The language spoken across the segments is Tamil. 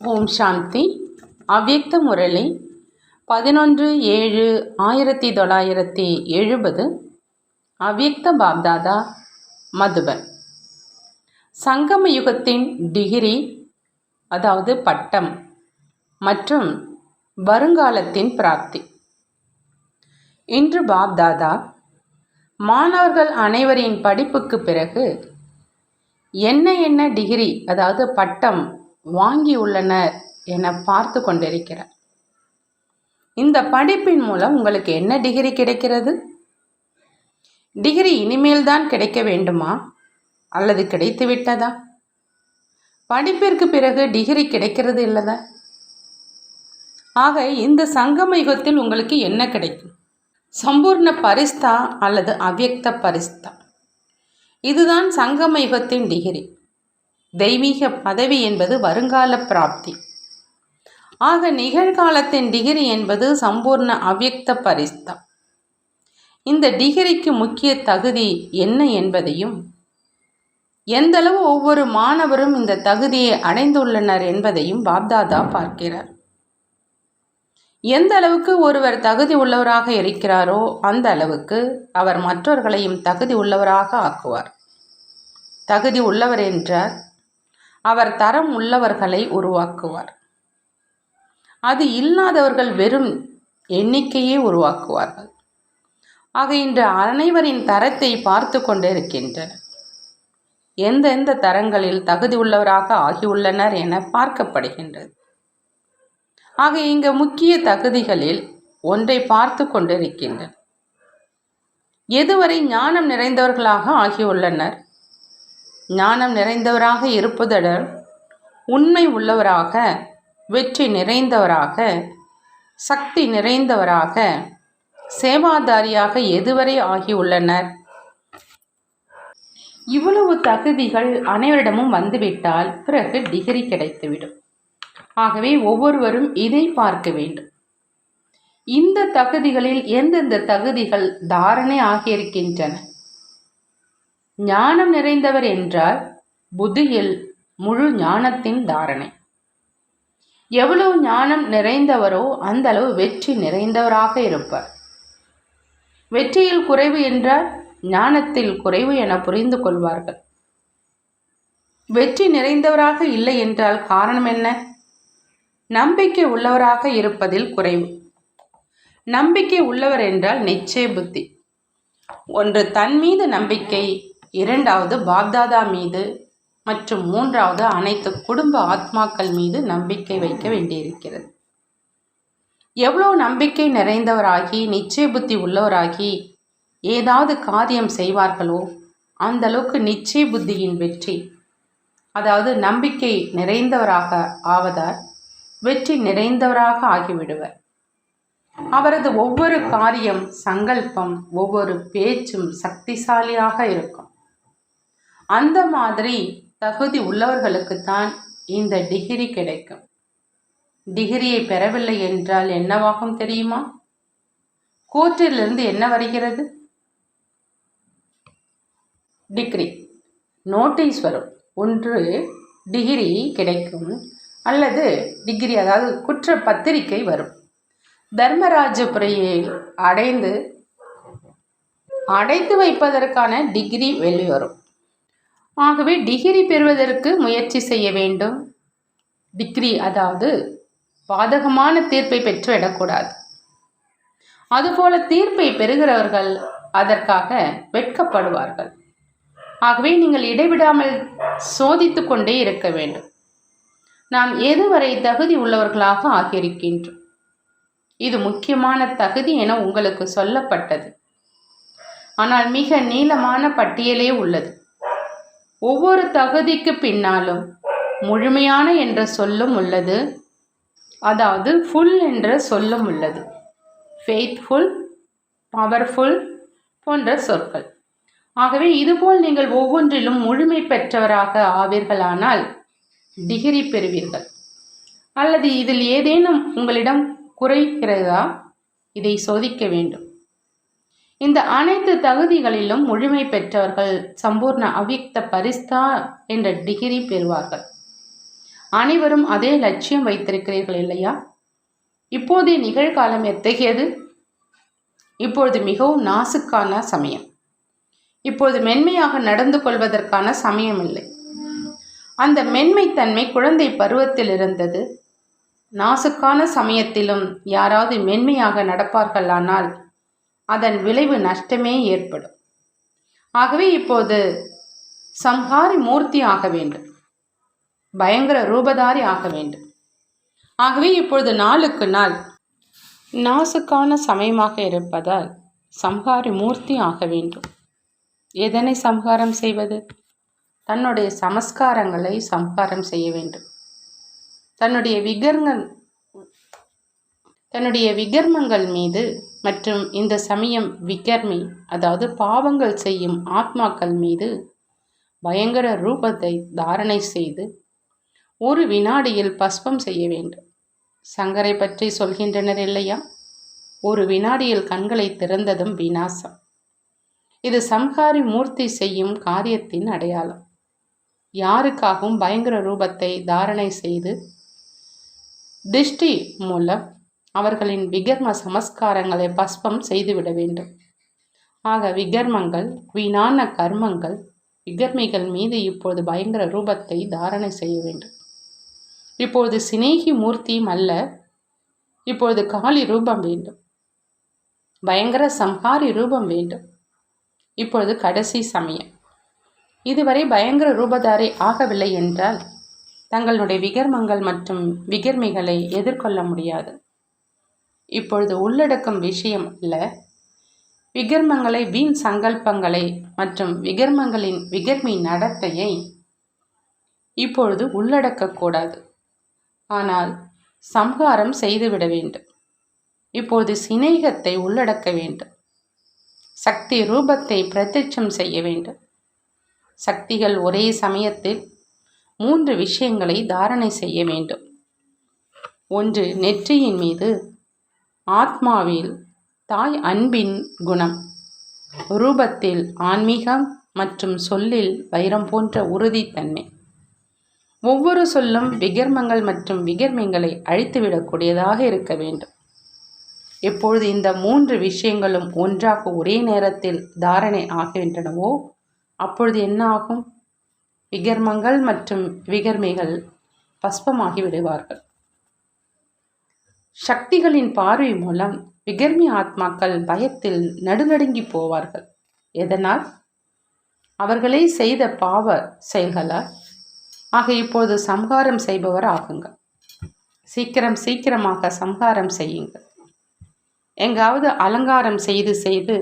ஓம் சாந்தி. அவ்யக்த முரளி. பதினொன்று ஏழு ஆயிரத்தி தொள்ளாயிரத்தி எழுபது. அவ்யக்த பாப்தாதா மதுபன். சங்கம யுகத்தின் டிகிரி அதாவது பட்டம் மற்றும் வருங்காலத்தின் பிராப்தி. இன்று பாப்தாதா மாணவர்கள் அனைவரின் படிப்புக்கு பிறகு என்ன என்ன டிகிரி அதாவது பட்டம் வாங்கியுள்ளனர் என பார்த்து கொண்டிருக்கிறார். இந்த படிப்பின் மூலம் உங்களுக்கு என்ன டிகிரி கிடைக்கிறது? டிகிரி இனிமேல் தான் கிடைக்க வேண்டுமா? அல்லது கிடைத்து விட்டதா? படிப்பிற்கு பிறகு டிகிரி கிடைக்கிறது இல்லதா? ஆக இந்த சங்கம யுகத்தில் உங்களுக்கு என்ன கிடைக்கும்? சம்பூர்ண பரிஸ்தா அல்லது அவ்யக்த பரிஸ்தா. இதுதான் சங்கம யுகத்தின் டிகிரி தெய்வீக பதவி என்பது வருங்கால பிராப்தி. ஆக நிகழ்காலத்தின் டிகிரி என்பது சம்பூர்ண அவ்யக்த பரிஸ்தம். இந்த டிகிரிக்கு முக்கிய தகுதி என்ன என்பதையும் எந்தளவு ஒவ்வொரு மாணவரும் இந்த தகுதியை அடைந்துள்ளனர் என்பதையும் பாப்தாதா பார்க்கிறார். எந்த அளவுக்கு ஒருவர் தகுதி உள்ளவராக இருக்கிறாரோ அந்த அளவுக்கு அவர் மற்றவர்களையும் தகுதி உள்ளவராக ஆக்குவார். தகுதி உள்ளவர் என்றார் அவர் தரம் உள்ளவர்களை உருவாக்குவார். அது இல்லாதவர்கள் வெறும் எண்ணிக்கையே உருவாக்குவார்கள். ஆக இன்று அனைவரின் தரத்தை பார்த்து கொண்டிருக்கின்றனர். எந்தெந்த தரங்களில் தகுதி உள்ளவராக ஆகியுள்ளனர் என பார்க்கப்படுகின்றது. ஆக இங்கு முக்கிய தகுதிகளில் ஒன்றை பார்த்து கொண்டிருக்கின்றனர். எதுவரை ஞானம் நிறைந்தவர்களாக ஆகியுள்ளனர்? ஞானம் நிறைந்தவராக இருப்பதுடன் உண்மை உள்ளவராக வெற்றி நிறைந்தவராக சக்தி நிறைந்தவராக சேவாதாரியாக எதுவரை ஆகியுள்ளனர்? இவ்வளவு தகுதிகள் அனைவரிடமும் வந்துவிட்டால் பிறகு டிகிரி கிடைத்துவிடும். ஆகவே ஒவ்வொருவரும் இதை பார்க்க வேண்டும். இந்த தகுதிகளில் எந்தெந்த தகுதிகள் தாரணை ஆகியிருக்கின்றன? ஞானம் நிறைந்தவர் என்றால் புத்தியில் முழு ஞானத்தின் தாரணை. எவ்வளவு ஞானம் நிறைந்தவரோ அந்த அளவு வெற்றி நிறைந்தவராக இருப்பார். வெற்றியில் குறைவு என்றால் ஞானத்தில் குறைவு என புரிந்து கொள்வார்கள். வெற்றி நிறைந்தவராக இல்லை என்றால் காரணம் என்ன? நம்பிக்கை உள்ளவராக இருப்பதில் குறைவு. நம்பிக்கை உள்ளவர் என்றால் நிச்சய புத்தி. ஒன்று தன் மீது நம்பிக்கை இரண்டாவது பாப்தாதா மீது மற்றும் மூன்றாவது அனைத்து குடும்ப ஆத்மாக்கள் மீது நம்பிக்கை வைக்க வேண்டியிருக்கிறது. எவ்வளோ நம்பிக்கை நிறைந்தவராகி நிச்சய புத்தி உள்ளவராகி ஏதாவது காரியம் செய்வார்களோ அந்த அளவுக்கு நிச்சய புத்தியின் வெற்றி அதாவது நம்பிக்கை நிறைந்தவராக ஆவதால் வெற்றி நிறைந்தவராக ஆகிவிடுவர். அவரது ஒவ்வொரு காரியம் சங்கல்பம் ஒவ்வொரு பேச்சும் சக்திசாலியாக இருக்கும். அந்த மாதிரி தகுதி உள்ளவர்களுக்குத்தான் இந்த டிகிரி கிடைக்கும். டிகிரியை பெறவில்லை என்றால் என்னவாகும் தெரியுமா? கோர்ட்டிலிருந்து என்ன வருகிறது? டிகிரி. நோட்டீஸ் வரும். ஒன்று டிகிரி கிடைக்கும். அல்லது டிகிரி அதாவது குற்ற பத்திரிகை வரும் தர்மராஜபுரியை அடைந்து அடைத்து வைப்பதற்கான டிகிரி வெளிவரும். ஆகவே டிகிரி பெறுவதற்கு முயற்சி செய்ய வேண்டும். டிகிரி அதாவது பாதகமான தீர்ப்பை பெற்று விடக்கூடாது. அதுபோல தீர்ப்பை பெறுகிறவர்கள் அதற்காக வெட்கப்படுவார்கள். ஆகவே நீங்கள் இடைவிடாமல் சோதித்து கொண்டே இருக்க வேண்டும். நாம் எதுவரை தகுதி உள்ளவர்களாக ஆகியிருக்கின்றோம்? இது முக்கியமான தகுதி என உங்களுக்கு சொல்லப்பட்டது. ஆனால் மிக நீளமான பட்டியலே உள்ளது. ஒவ்வொரு தகுதிக்கு பின்னாலும் முழுமையான என்ற சொல்லும் உள்ளது. அதாவது ஃபுல் என்ற சொல்லும் உள்ளது. ஃபெய்த்ஃபுல் பவர்ஃபுல் போன்ற சொற்கள். ஆகவே இதுபோல் நீங்கள் ஒவ்வொன்றிலும் முழுமை பெற்றவராக ஆவீர்களானால் டிகிரி பெறுவீர்கள். அல்லது இதில் ஏதேனும் உங்களிடம் குறைகிறதா இதை சோதிக்க வேண்டும். இந்த அனைத்து தகுதிகளிலும் முழுமை பெற்றவர்கள் சம்பூர்ண அவ்யக்த பரிஸ்தா என்ற டிகிரி பெறுவார்கள். அனைவரும் அதே லட்சியம் வைத்திருக்கிறீர்கள் இல்லையா? இப்போதைய நிகழ்காலம் எத்தகையது? இப்பொழுது மிகவும் நாசுக்கான சமயம். இப்போது மென்மையாக நடந்து கொள்வதற்கான சமயம் இல்லை அந்த மென்மைத்தன்மை குழந்தை பருவத்தில் இருந்தது. நாசுக்கான சமயத்திலும் யாராவது மென்மையாக நடப்பார்களானால் அதன் விளைவு நஷ்டமே ஏற்படும். ஆகவே இப்போது சம்ஹாரி மூர்த்தி ஆக வேண்டும். பயங்கர ரூபதாரி ஆக வேண்டும். ஆகவே இப்பொழுது நாளுக்கு நாள் நாசுக்கான சமயமாக இருப்பதால் சம்ஹாரி மூர்த்தி ஆக வேண்டும். எதனை சம்ஹாரம் செய்வது? தன்னுடைய சமஸ்காரங்களை சம்ஹாரம் செய்ய வேண்டும். தன்னுடைய விகர்ங்கள் தன்னுடைய விகர்மங்கள் மீது மற்றும் இந்த சமயம் விகர்மி அதாவது பாவங்கள் செய்யும் ஆத்மாக்கள் மீது பயங்கர ரூபத்தை தாரணை செய்து ஒரு வினாடியில் பஸ்பம் செய்ய வேண்டும். சங்கரை பற்றி சொல்கின்றனர் இல்லையா? ஒரு வினாடியில் கண்களை திறந்ததும் வினாசம் இது சம்ஹாரி மூர்த்தி செய்யும் காரியத்தின் அடையாளம். யாருக்காகவும் பயங்கர ரூபத்தை தாரணை செய்து திஷ்டி மூலம் அவர்களின் விகர்ம சமஸ்காரங்களை பஸ்பம் செய்துவிட வேண்டும். ஆக விகர்மங்கள் வீணான கர்மங்கள் விகர்மிகள் மீது இப்போது பயங்கர ரூபத்தை தாரணை செய்ய வேண்டும். இப்போது சினேகி மூர்த்தியும் அல்ல இப்பொழுது காளி ரூபம் வேண்டும். பயங்கர சம்ஹாரி ரூபம் வேண்டும். இப்பொழுது கடைசி சமயம். இதுவரை பயங்கர ரூபதாரி ஆகவில்லை என்றால் தங்களுடைய விகர்மங்கள் மற்றும் விகர்மிகளை எதிர்கொள்ள முடியாது. இப்பொழுது உள்ளடக்கும் விஷயம் அல்ல விகர்மங்களை வீண் சங்கல்பங்களை மற்றும் விகர்மங்களின் விகர்மி நடத்தையை இப்பொழுது உள்ளடக்கக்கூடாது ஆனால் சம்ஹாரம் செய்துவிட வேண்டும். இப்போது சிநேகத்தை உள்ளடக்க வேண்டும். சக்தி ரூபத்தை பிரத்யட்சம் செய்ய வேண்டும். சக்திகள் ஒரே சமயத்தில் மூன்று விஷயங்களை தாரணை செய்ய வேண்டும். ஒன்று நெற்றியின் மீது ஆத்மாவில் தாய் அன்பின் குணம். ரூபத்தில் ஆன்மீகம் மற்றும் சொல்லில் வைரம் போன்ற உறுதித்தன்மை. ஒவ்வொரு சொல்லும் விகர்மங்கள் மற்றும் விகர்மங்களை அழித்துவிடக்கூடியதாக இருக்க வேண்டும். எப்பொழுது இந்த மூன்று விஷயங்களும் ஒன்றாக ஒரே நேரத்தில் தாரணை ஆகின்றனவோ அப்பொழுது என்ன ஆகும்? விகர்மங்கள் மற்றும் விகர்மைகள் பஸ்பமாகி விடுவார்கள். சக்திகளின் பார்வை மூலம் விகர்மி ஆத்மாக்கள் பயத்தில் நடுநடுங்கி போவார்கள். எதனால்? அவர்களே செய்த பாவ செயல்களால். ஆக இப்போது சம்ஹாரம் செய்பவர் ஆகுங்கள் சீக்கிரம் சீக்கிரமாக சம்ஹாரம் செய்யுங்கள். எங்காவது அலங்காரம் செய்து செய்து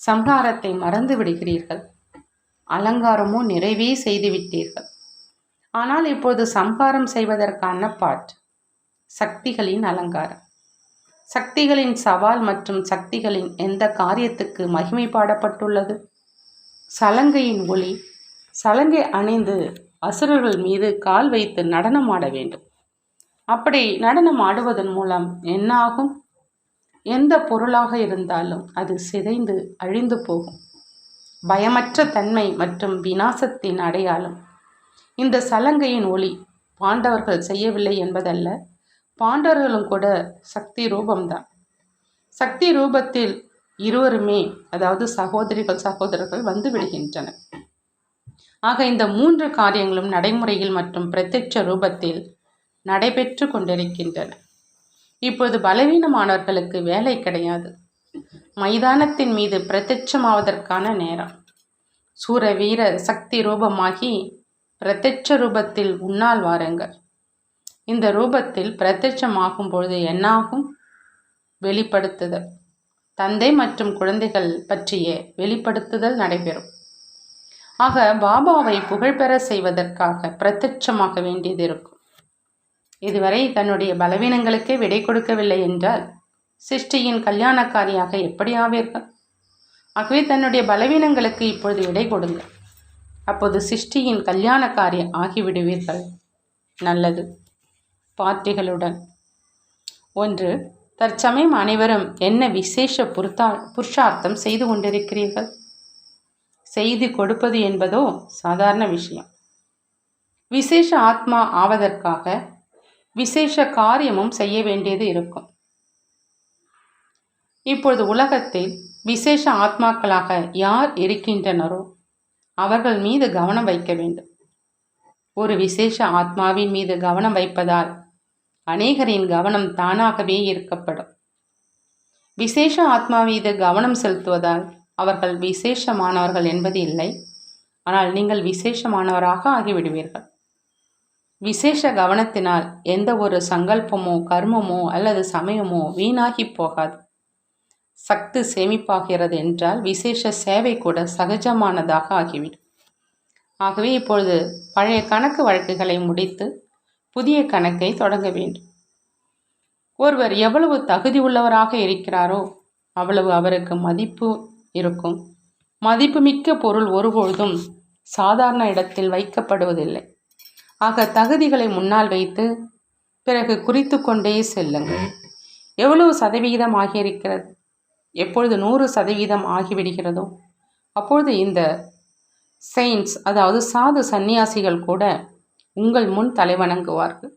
சம்ஹாரத்தை மறந்து விடுகிறீர்கள். அலங்காரமும் நிறைவே செய்து விட்டீர்கள். ஆனால் இப்போது சம்ஹாரம் செய்வதற்கான பாட் சக்திகளின் அலங்காரம். சக்திகளின் சவால் மற்றும் சக்திகளின் எந்த காரியத்துக்கு மகிமை பாடப்பட்டுள்ளது? சலங்கையின் ஒளி. சலங்கை அணிந்து அசுரர்கள் மீது கால் வைத்து நடனம் ஆட வேண்டும். அப்படி நடனம் ஆடுவதன் மூலம் என்ன ஆகும்? எந்த பொருளாக இருந்தாலும் அது சிதைந்து அழிந்து போகும். பயமற்ற தன்மை மற்றும் வினாசத்தின் அடையாளம். இந்த சலங்கையின் ஒளி பாண்டவர்கள் செய்யவில்லை என்பதல்ல. பாண்டர்களும் கூட சக்தி ரூபம்தான். சக்தி ரூபத்தில் இருவருமே அதாவது சகோதரிகள் சகோதரர்கள் வந்து விடுகின்றனர். ஆக இந்த மூன்று காரியங்களும் நடைமுறையில் மற்றும் பிரத்யட்ச ரூபத்தில் நடைபெற்று கொண்டிருக்கின்றன. இப்போது பலவீனமானவர்களுக்கு வேலை கிடையாது. மைதானத்தின் மீது பிரத்யட்சமாவதற்கான நேரம். சூர வீர சக்தி ரூபமாகி பிரத்யட்ச ரூபத்தில் உன்னால் வாருங்கள். இந்த ரூபத்தில் பிரத்யட்சமாகும் பொழுது என்னாகும்? வெளிப்படுத்துதல். தந்தை மற்றும் குழந்தைகள் பற்றிய வெளிப்படுத்துதல் நடைபெறும். ஆக பாபாவை புகழ்பெற செய்வதற்காக பிரத்யட்சமாக வேண்டியது இருக்கும். இதுவரை தன்னுடைய பலவீனங்களுக்கே விடை கொடுக்கவில்லை என்றால் சிருஷ்டியின் கல்யாணக்காரியாக எப்படி ஆவீர்கள்? ஆகவே தன்னுடைய பலவீனங்களுக்கு இப்பொழுது விடை கொடுங்கள். அப்போது சிருஷ்டியின் கல்யாணக்காரி ஆகிவிடுவீர்கள். நல்லது. பார்ட்டிகளுடன் ஒன்று தற்சமயம் அனைவரும் என்ன விசேஷ புருத்தா புருஷார்த்தம் செய்து கொண்டிருக்கிறீர்கள்? செய்தி கொடுப்பது என்பதோ சாதாரண விஷயம். விசேஷ ஆத்மா ஆவதற்காக விசேஷ காரியமும் செய்ய வேண்டியது இருக்கும். இப்பொழுது உலகத்தில் விசேஷ ஆத்மாக்களாக யார் இருக்கின்றனரோ அவர்கள் மீது கவனம் வைக்க வேண்டும். ஒரு விசேஷ ஆத்மாவின் மீது கவனம் வைப்பதால் அநேகரின் கவனம் தானாகவே ஈர்க்கப்படும். விசேஷ ஆத்மா மீது கவனம் செலுத்துவதால் அவர்கள் விசேஷமானவர்கள் என்பது இல்லை. ஆனால் நீங்கள் விசேஷமானவராக ஆகிவிடுவீர்கள். விசேஷ கவனத்தினால் எந்த ஒரு சங்கல்பமோ கர்மமோ அல்லது சமயமோ வீணாகி போகாது. சக்தி சேமிப்பாகிறது என்றால் விசேஷ சேவை கூட சகஜமானதாக ஆகிவிடும். ஆகவே இப்பொழுது பழைய கணக்கு வழக்குகளை முடித்து புதிய கணக்கை தொடங்க வேண்டும். ஒருவர் எவ்வளவு தகுதி உள்ளவராக இருக்கிறாரோ அவ்வளவு அவருக்கு மதிப்பு இருக்கும். மதிப்புமிக்க பொருள் ஒருபொழுதும் சாதாரண இடத்தில் வைக்கப்படுவதில்லை. ஆக தகுதிகளை முன்னால் வைத்து பிறகு குறித்து கொண்டே செல்லுங்கள். எவ்வளவு சதவிகிதம் ஆகியிருக்கிறது எப்பொழுது நூறு சதவீதம் ஆகிவிடுகிறதோ அப்பொழுது இந்த செயின்ஸ் அதாவது சாது சந்நியாசிகள் கூட உங்கள் முன் தலைவணங்குவார்கள்.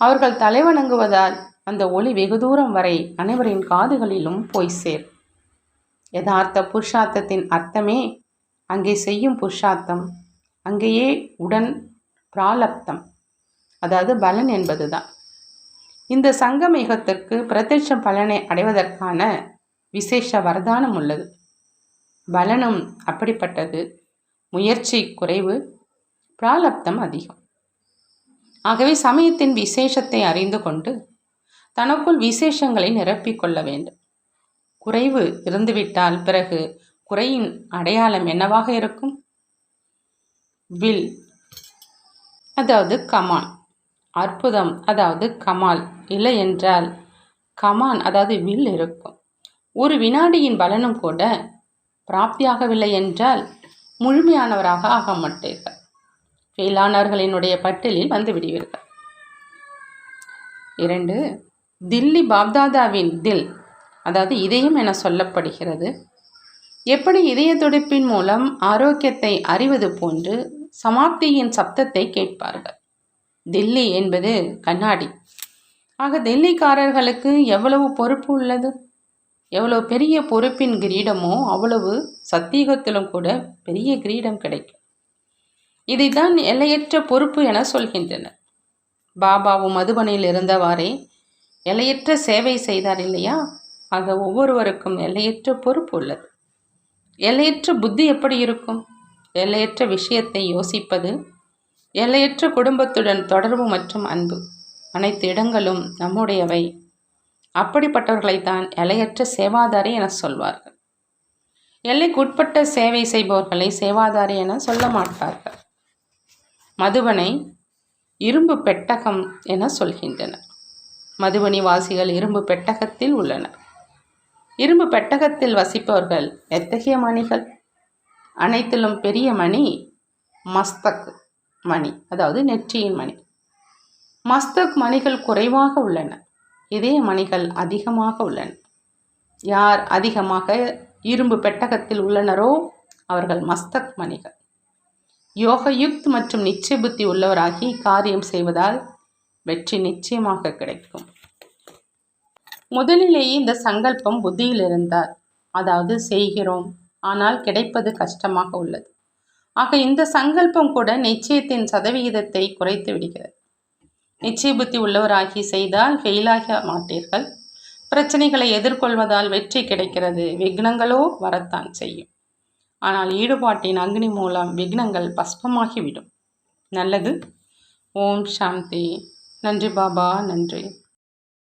அவர்கள் தலைவணங்குவதால் அந்த ஒளி வெகு தூரம் வரை அனைவரின் காதுகளிலும் போய் சேர் யதார்த்த புருஷார்த்தத்தின் அர்த்தமே அங்கே செய்யும் புருஷார்த்தம். அங்கேயே உடன் பிராலப்தம் அதாவது பலன் என்பதுதான். இந்த சங்கமேகத்திற்கு பிரத்யட்ச பலனை அடைவதற்கான விசேஷ வரதானம் உள்ளது. பலனும் அப்படிப்பட்டது. முயற்சி குறைவு பிராலப்தம் அதிகம். ஆகவே சமயத்தின் விசேஷத்தை அறிந்து கொண்டு தனக்குள் விசேஷங்களை நிரப்பிக் கொள்ள வேண்டும். குறைவு இருந்துவிட்டால் பிறகு குறையின் அடையாளம் என்னவாக இருக்கும்? வில் அதாவது கமான். அற்புதம் அதாவது கமால். இல்லை என்றால் கமான் அதாவது வில் இருக்கும். ஒரு வினாடியின் பலனும் கூட பிராப்தியாகவில்லை என்றால் முழுமையானவராக ஆக மாட்டீர்கள். ஃபெயிலானவர்களினுடைய பட்டியலில் வந்து விடுவீர்கள் இரண்டு தில்லி பாப்தாதாவின் தில் அதாவது இதயம் என சொல்லப்படுகிறது. எப்படி இதய துடிப்பின் மூலம் ஆரோக்கியத்தை அறிவது போன்று சமாப்தியின் சப்தத்தை கேட்பார்கள். தில்லி என்பது கண்ணாடி. ஆக டெல்லிக்காரர்களுக்கு எவ்வளவு பொறுப்பு உள்ளது? எவ்வளவு பெரிய பொறுப்பின் கிரீடமோ அவ்வளவு சத்தியகத்திலும் கூட பெரிய கிரீடம் கிடைக்கும். இதைத்தான் எல்லையற்ற பொறுப்பு என சொல்கின்றனர். பாபாவும் மதுபனையில் இருந்தவாறே எல்லையற்ற சேவை செய்தார் இல்லையா? ஆக ஒவ்வொருவருக்கும் எல்லையற்ற பொறுப்பு உள்ளது. எல்லையற்ற புத்தி எப்படி இருக்கும்? எல்லையற்ற விஷயத்தை யோசிப்பது எல்லையற்ற குடும்பத்துடன் தொடர்பு மற்றும் அன்பு அனைத்து இடங்களும் நம்முடையவை. அப்படிப்பட்டவர்களைத்தான் எல்லையற்ற சேவாதாரி என சொல்வார்கள். எல்லைக்குட்பட்ட சேவை செய்பவர்களை சேவாதாரி என சொல்ல மாட்டார்கள். மதுவனை இரும்பு பெட்டகம் என சொல்கின்றனர் மதுபனி வாசிகள் இரும்பு பெட்டகத்தில் உள்ளனர். இரும்பு பெட்டகத்தில் வசிப்பவர்கள் எத்தகைய மணிகள்? அனைத்திலும் பெரிய மணி மஸ்தக் மணி அதாவது நெற்றியின் மணி. மஸ்தக் மணிகள் குறைவாக உள்ளன. இதே மணிகள் அதிகமாக உள்ளன. யார் அதிகமாக இரும்பு பெட்டகத்தில் உள்ளனரோ அவர்கள் மஸ்தக் மணிகள். யோகயுக்த் மற்றும் நிச்சய புத்தி உள்ளவராகி காரியம் செய்வதால் வெற்றி நிச்சயமாக கிடைக்கும். முதலிலேயே இந்த சங்கல்பம் புத்தியில் இருந்தார் அதாவது செய்கிறோம் ஆனால் கிடைப்பது கஷ்டமாக உள்ளது. ஆக இந்த சங்கல்பம் கூட நிச்சயத்தின் சதவிகிதத்தை குறைத்து விடுகிறது. நிச்சய புத்தி உள்ளவராகி செய்தால் ஃபெயிலாக மாட்டீர்கள். பிரச்சனைகளை எதிர்கொள்வதால் வெற்றி கிடைக்கிறது. விக்னங்களோ வரத்தான் செய்யும். ஆனால் ஈடுபாட்டின் அக்னி மூலம் விக்னங்கள் பஸ்பமாகிவிடும். நல்லது. ஓம் சாந்தி. நன்றி பாபா நன்றி.